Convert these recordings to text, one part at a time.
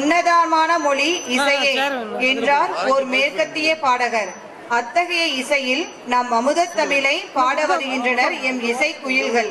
உன்னதமான மொழி இசையே என்றார் ஓர் மேற்கத்திய பாடகர் அத்தகைய இசையில் நம் அமுதத் தமிழை பாட வருகின்றனர் எம் இசை குயில்கள்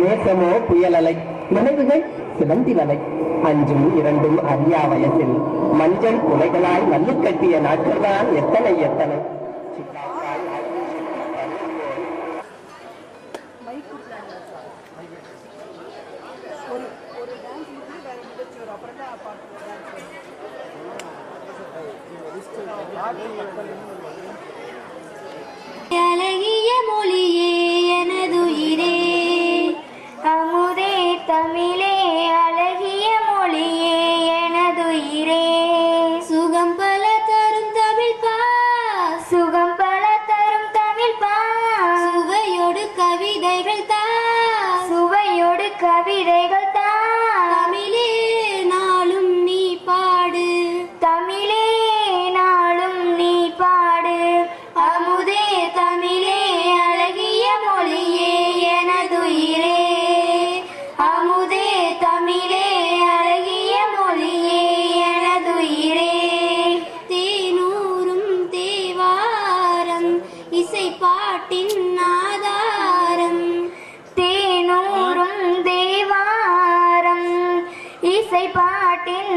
நேசமோ புயலலை. நினைவுகள் சிலந்தி வலை அஞ்சும் இரண்டும் அறியா வயசில். மஞ்சள் குலைகளாய் மல்லு கட்டிய நாட்கள்தான் எத்தனை எத்தனை. பாட்டு தமிழே அழகிய மொழியே எனதுயிரே. சுகம் பல தரும் தமிழ் பா. சுகம் பல தரும் தமிழ் பா. சுவையோடு கவிதைகள் தா. சுவையோடு கவிதைகள் தா. இசை பாட்டின் ஆதாரம் தேனூரும் தேவாரம். இசை பாட்டின்